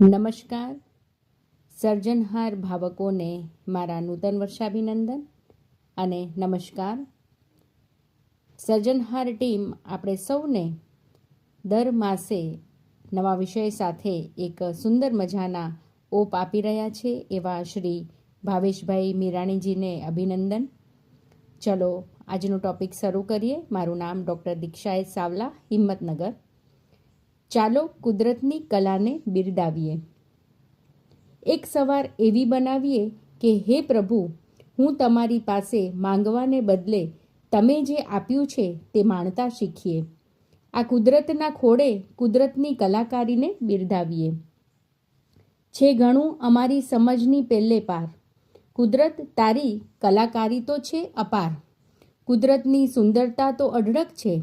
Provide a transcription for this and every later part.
નમસ્કાર. સર્જનહાર ભાવકોને મારા નૂતન વર્ષાભિનંદન અને નમસ્કાર. સર્જનહાર ટીમ આપણે સૌને દર માસે નવા વિષય સાથે એક સુંદર મજાના ઓપ આપી રહ્યા છે એવા શ્રી ભાવેશભાઈ મીરાણીજીને અભિનંદન. ચલો, આજનો ટોપિક શરૂ કરીએ. મારું નામ ડૉક્ટર દીક્ષાએ સાવલા, હિંમતનગર. ચાલો કુદરતની કલાને બિરદાવીએ. એક સવાર એવી બનાવીએ કે, હે પ્રભુ, હું તમારી પાસે માંગવાને બદલે તમે જે આપ્યું છે તે માણતા શીખીએ. આ કુદરતના ખોડે કુદરતની કલાકારીને બિરદાવીએ. છે ઘણું અમારી સમજની પેલે પાર. કુદરત તારી કલાકારી તો છે અપાર. કુદરતની સુંદરતા તો અઢળક છે.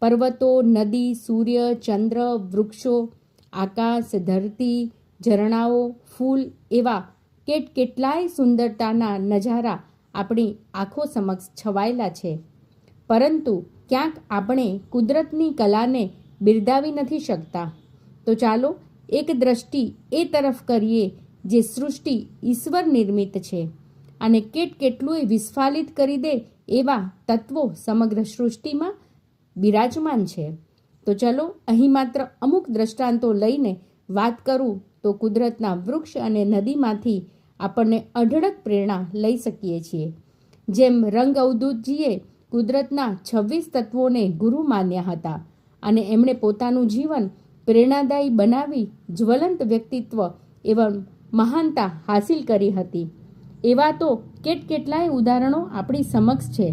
પર્વતો, નદી, સૂર્ય, ચંદ્ર, વૃક્ષો, આકાશ, ધરતી, ઝરણાઓ, ફૂલ એવા કેટ કેટલાય સુંદરતાના નજારા આપણી આંખો સમક્ષ છવાયેલા છે. પરંતુ ક્યાંક આપણે કુદરતની કલાને બિરદાવી નથી શકતા. તો ચાલો એક દ્રષ્ટિ એ તરફ કરીએ જે સૃષ્ટિ ઈશ્વર નિર્મિત છે અને કેટ કેટલું વિસ્ફાલિત કરી દે એવા તત્વો સમગ્ર સૃષ્ટિમાં બિરાજમાન છે. તો ચલો, અહીં માત્ર અમુક દ્રષ્ટાંતો લઈને વાત કરું તો કુદરતના વૃક્ષ અને નદીમાંથી આપણને અઢળક પ્રેરણા લઈ શકીએ છીએ. જેમ રંગ અવધૂતજીએ કુદરતના છવ્વીસ તત્વોને ગુરુ માન્યા હતા અને એમણે પોતાનું જીવન પ્રેરણાદાયી બનાવી જ્વલંત વ્યક્તિત્વ એવં મહાનતા હાસિલ કરી હતી. એવા તો કેટ કેટલાય ઉદાહરણો આપણી સમક્ષ છે.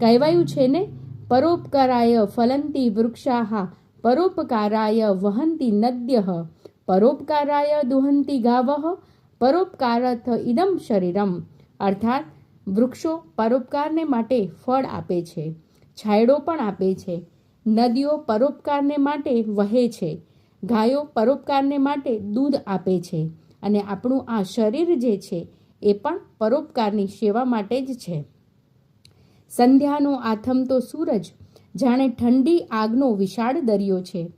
કહેવાયું છે ને પરોપકારાય ફલંતી વૃક્ષાહ પરોપકારાય વહંતી નદ્ય પરોપકારાય દુહંતી ગાવઃ પરોપકારથ ઇદમ શરીરમ અર્થાત વૃક્ષો પરોપકારને માટે ફળ આપે છે, છાંયડો પણ આપે છે, નદીઓ પરોપકારને માટે વહે છે, ગાયો પરોપકારને માટે દૂધ આપે છે અને આપણું આ શરીર જે છે એ પણ પરોપકારની સેવા માટે જ છે. સંધ્યાનો આથમતો સૂરજ, જાણે ઠંડી આગનો વિશાળ દરિયો છે.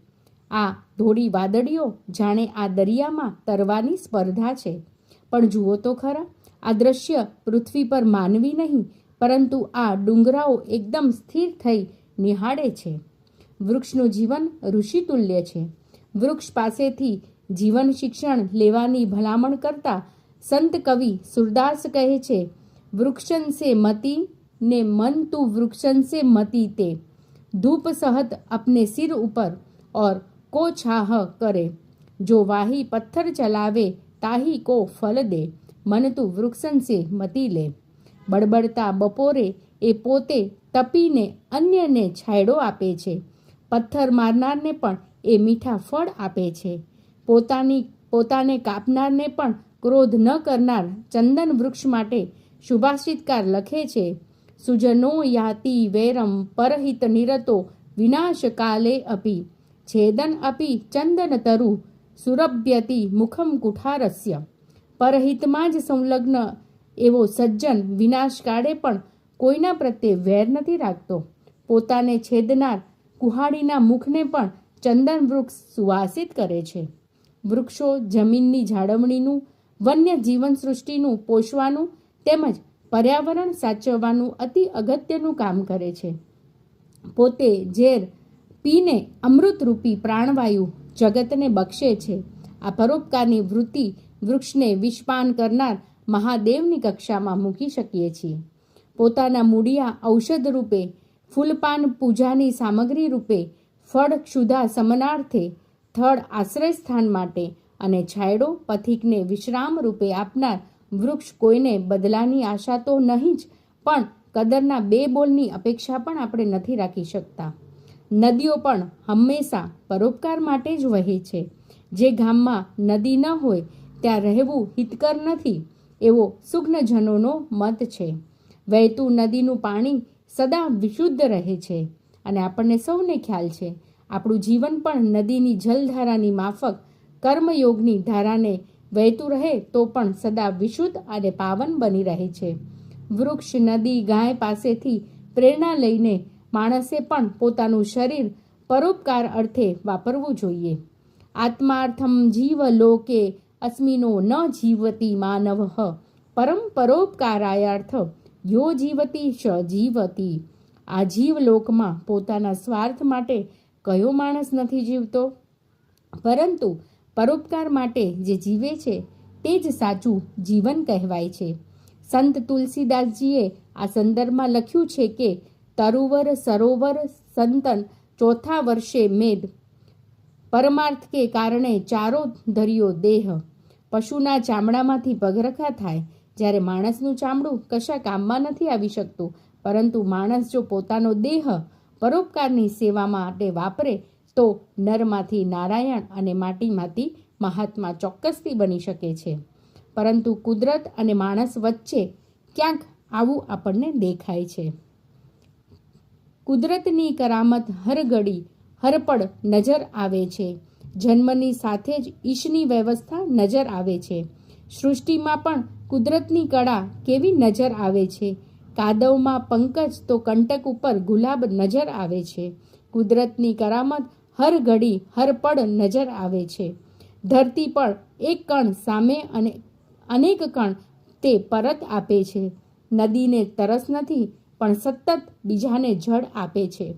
આ ધોળી વાદળીઓ જાણે આ દરિયામાં તરવાની સ્પર્ધા છે. પણ જુઓ તો ખરા, આ દ્રશ્ય પૃથ્વી પર માનવી નહીં, પરંતુ આ ડુંગરાઓ એકદમ સ્થિર થઈ નિહાળે છે. વૃક્ષનું જીવન ઋષિતુલ્ય છે. વૃક્ષ પાસેથી જીવન શિક્ષણ લેવાની ભલામણ કરતા સંત કવિ સુરદાસ કહે છે, વૃક્ષન સે મતી ને મન તું વૃક્ષન સે મતી તે ધૂપ સહત अपने સિર ઉપર और કો છાહ કરે જો વાહી પથ્થર ચલાવે તાહી કો ફલ દે મન તું વૃક્ષન સે મતી લે બળબડતા બપોરે એ પોતે તપીને અન્યને છાંયડો આપે છે પથ્થર મારનારને પણ એ મીઠા ફળ આપે છે પોતાની પોતાને કાપનારને પણ ક્રોધ ન કરનાર ચંદન વૃક્ષ માટે સુભાષિતકાર લખે છે સુજનો યાતિ વૈરમ પરહિત નિરતો વિનાશ કાલે અપી। છેદન અપી ચંદન તરુ સુરભ્યતિ મુખમ કુઠારસ્ય। પરહિતમાં જ સંલગ્ન એવો સજ્જન વિનાશ કાળે પણ કોઈના પ્રત્યે વેર નથી રાખતો। પોતાને છેદનાર કુહાડીના મુખને પણ ચંદન વૃક્ષ સુવાસિત કરે છે। વૃક્ષો જમીનની જાળવણીનું વન્ય જીવન સૃષ્ટિનું પોષવાનું તેમજ પર્યાવરણ સાચવવાનું અતિ અગત્યનું કામ કરે છે. પોતે ઝેર પીને અમૃતરૂપી પ્રાણવાયુ જગતને બક્ષે છે. આ પરોપકારની વૃત્તિ વૃક્ષને વિષપાન કરનાર મહાદેવની કક્ષામાં મૂકી શકીએ છીએ. પોતાના મૂળિયા ઔષધ રૂપે, ફૂલપાન પૂજાની સામગ્રી રૂપે, ફળ ક્ષુધા સમનાર્થે, થળ આશ્રય સ્થાન માટે અને છાંયડો પથિકને વિશ્રામ રૂપે આપનાર વૃક્ષ કોઈને બદલાની આશા તો નહીં જ, પણ કદરના બે બોલની અપેક્ષા પણ આપણે નથી રાખી શકતા. નદીઓ પણ હંમેશા પરોપકાર માટે જ વહે છે. જે ગામમાં નદી ન હોય, ત્યાં રહેવું હિતકર નથી, એવો સુગ્નજનોનો મત છે. વહેતું નદીનું પાણી સદા વિશુદ્ધ રહે છે અને આપણને સૌને ખ્યાલ છે. આપણું જીવન પણ નદીની જલધારાની માફક કર્મયોગની ધારાને વહેતું રહે તો પણ સદા વિશુદ્ધ અને પાવન બની રહે છે. વૃક્ષ, નદી, ગાય પાસેથી પ્રેરણા લઈને માણસે પણ પોતાનું શરીર પરોપકાર અર્થે વાપરવું જોઈએ. આત્માર્થમ જીવ લોકે અસ્મિનો ન જીવતી માનવ પરમ પરોપકારાયાર્થ યો જીવતી શ જીવતી. આ જીવલોકમાં પોતાના સ્વાર્થ માટે કયો માણસ નથી જીવતો? પરંતુ પરોપકાર માટે જે જીવે છે, તે જ સાચું જીવન કહેવાય છે. સંત તુલસીદાસજીએ આ સંદર્ભમાં લખ્યું છે કે, તરુવર સરોવર સંતન ચોથા વર્ષે મેદ. પરમાર્થ કે કારણે ચારો ધર્યો દેહ. પશુના ચામડામાંથી પગરખા થાય. જ્યારે માણસનું ચામડું કશા કામમાં નથી આવી શકતું, પરંતુ માણસ જો પોતાનો દેહ પરોપકારની સેવા માટે વાપરે તો નરમાંથી નારાયણ અને માટીમાંથી મહાત્મા ચોક્કસથી બની શકે છે. પરંતુ કુદરત અને માણસ વચ્ચે ક્યાંક આવું આપણને દેખાય છે. કુદરતની કરામત હર ઘડી હરપળ નજર આવે છે. જન્મની સાથે જ ઈશની વ્યવસ્થા નજર આવે છે. સૃષ્ટિમાં પણ કુદરતની કળા કેવી નજર આવે છે. કાદવમાં પંકજ તો કંટક ઉપર ગુલાબ નજર આવે છે. કુદરતની કરામત હર ઘડી હર પળ નજર આવે છે. ધરતી પર એક કણ સામે અને અનેક કણ તે પરત આપે છે. નદીને તરસ નથી, પણ સતત બીજાને જળ આપે છે.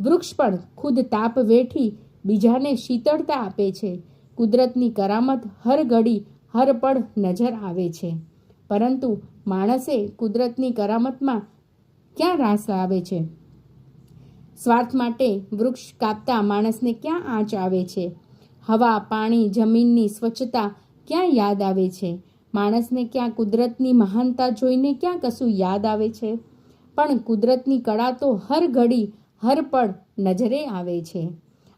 વૃક્ષ પણ ખુદ તાપ વેઠી બીજાને શીતળતા આપે છે. કુદરતની કરામત હર ઘડી હર પળ નજર આવે છે. પરંતુ માણસે કુદરતની કરામતમાં ક્યાં રાસ આવે છે? સ્વાર્થ માટે વૃક્ષ કાપતા માણસને ક્યાં આંચ આવે છે? હવા, પાણી, જમીનની સ્વચ્છતા ક્યાં યાદ આવે છે? માણસને ક્યાં કુદરતની મહાનતા જોઈને ક્યાં કશું યાદ આવે છે? પણ કુદરતની કળા તો હર ઘડી, હર પળ નજરે આવે છે.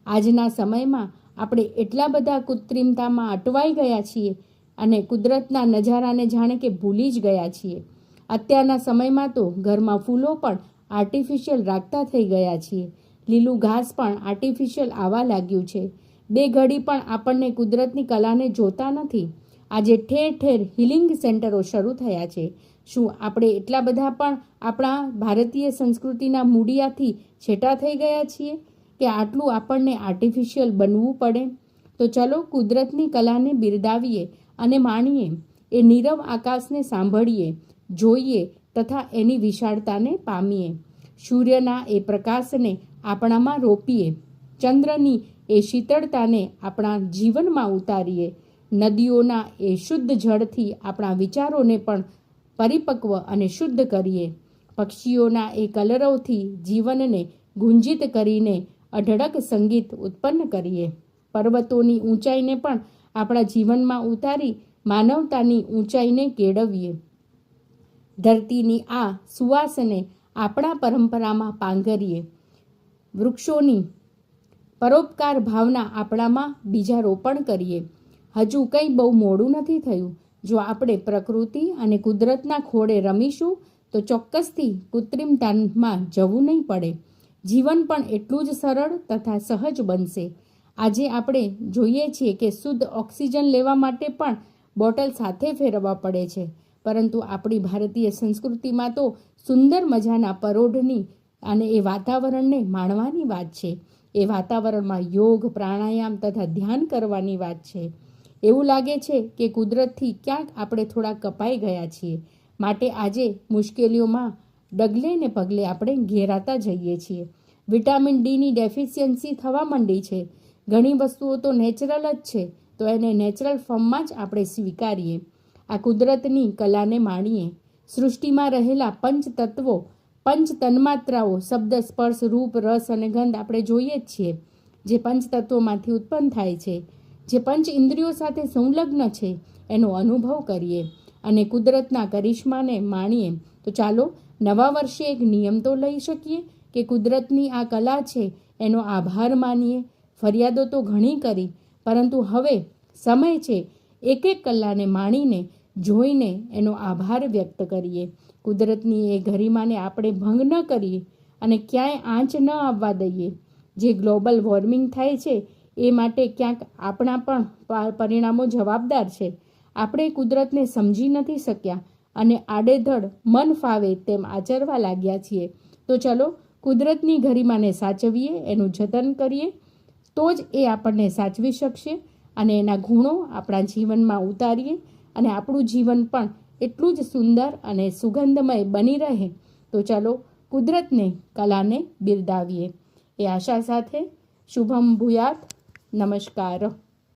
આજના સમયમાં આપણે એટલા બધા કૃત્રિમતામાં અટવાઈ ગયા છીએ અને કુદરતના નજારાને જાણે કે ભૂલી જ ગયા છીએ. અત્યારના સમયમાં તો ઘરમાં ફૂલો પણ આર્ટિફિશિયલ રાખતા થઈ ગયા છીએ. લીલું ઘાસ પણ આર્ટિફિશિયલ આવવા લાગ્યું છે. બે ઘડી પણ આપણને કુદરતની કલાને જોતા નથી. આજે ઠેર ઠેર હિલિંગ સેન્ટરો શરૂ થયા છે. શું આપણે એટલા બધા પણ આપણા ભારતીય સંસ્કૃતિના મૂડિયાથી છેટા થઈ ગયા છીએ કે આટલું આપણને આર્ટિફિશિયલ બનવું પડે? તો ચલો કુદરતની કલાને બિરદાવીએ અને માણીએ. એ નીરવ આકાશને સાંભળીએ, જોઈએ તથા એની વિશાળતાને પામીએ. સૂર્યના એ પ્રકાશને આપણામાં રોપીએ. ચંદ્રની એ શીતળતાને આપણા જીવનમાં ઉતારીએ. નદીઓના એ શુદ્ધ જળથી આપણા વિચારોને પણ પરિપક્વ અને શુદ્ધ કરીએ. પક્ષીઓના એ કલરવથી જીવનને ગુંજિત કરીને અઢળક સંગીત ઉત્પન્ન કરીએ. પર્વતોની ઊંચાઈને પણ આપણા જીવનમાં ઉતારી માનવતાની ઊંચાઈને કેળવીએ. ધરતીની આ સુવાસને આપણા પરંપરામાં પાંગરીએ. વૃક્ષોની પરોપકાર ભાવના આપણામાં બીજા રોપણ કરીએ. હજુ કંઈ બહુ મોડું નથી થયું. જો આપણે પ્રકૃતિ અને કુદરતના ખોળે રમીશું, તો ચોક્કસથી કૃત્રિમતામાં જવું નહીં પડે. જીવન પણ એટલું જ સરળ તથા સહજ બનશે. આજે આપણે જોઈએ છીએ કે શુદ્ધ ઓક્સિજન લેવા માટે પણ બોટલ સાથે ફેરવવા પડે છે. પરંતુ આપણી ભારતીય સંસ્કૃતિમાં તો સુંદર મજાના પરોઢની અને એ વાતાવરણને માણવાની વાત છે. એ વાતાવરણમાં યોગ, પ્રાણાયામ તથા ધ્યાન કરવાની વાત છે. એવું લાગે છે કે કુદરતથી ક્યાંક આપણે થોડા કપાઈ ગયા છીએ. માટે આજે મુશ્કેલીઓમાં ડગલે ને પગલે આપણે ઘેરાતા જઈએ છીએ. વિટામિન ડીની ડેફિશિયન્સી થવા માંડી છે. ઘણી વસ્તુઓ તો નેચરલ જ છે, તો એને નેચરલ ફોર્મમાં જ આપણે સ્વીકારીએ. આ કુદરતની કલાને માણીએ. સૃષ્ટિમાં રહેલા પંચ તત્વો, પંચ તન્માત્રાઓ, શબ્દ, સ્પર્શ, રૂપ, રસ અને ગંધ આપણે જોઈએ જ છીએ, જે પંચ તત્વોમાંથી ઉત્પન્ન થાય છે. જે પંચ ઇન્દ્રિયો સાથે સંલગ્ન છે, એનો અનુભવ કરીએ અને કુદરતના કરિશ્માને માણીએ. તો ચાલો નવા વર્ષે એક નિયમ તો લઈ શકીએ કે કુદરતની આ કલા છે, એનો આભાર માનીએ. ફરિયાદો તો ઘણી કરી, પરંતુ હવે સમય છે, એક એક કલાને માણીને જોઈને એનો આભાર વ્યક્ત કરીએ. કુદરતની એ ગરિમાને આપણે ભંગ ન કરીએ અને ક્યાંય આંચ ન આવવા દઈએ. જે ગ્લોબલ વોર્મિંગ થાય છે, એ માટે ક્યાંક આપણા પણ પરિણામો જવાબદાર છે. આપણે કુદરતને સમજી નથી શક્યા અને આડેધડ મન ફાવે તેમ આચરવા લાગ્યા છીએ. તો ચલો, કુદરતની ગરિમાને સાચવીએ, એનું જતન કરીએ. તો જ એ આપણને સાચવી શકશે અને એના ગુણો આપણા જીવનમાં ઉતારીએ. અને આપણું જીવન પણ એટલું જ સુંદર અને સુગંધમય બની રહે. તો ચાલો કુદરતને, કલાને બિરદાવીએ. એ આશા સાથે, શુભમ ભૂયાત. નમસ્કાર.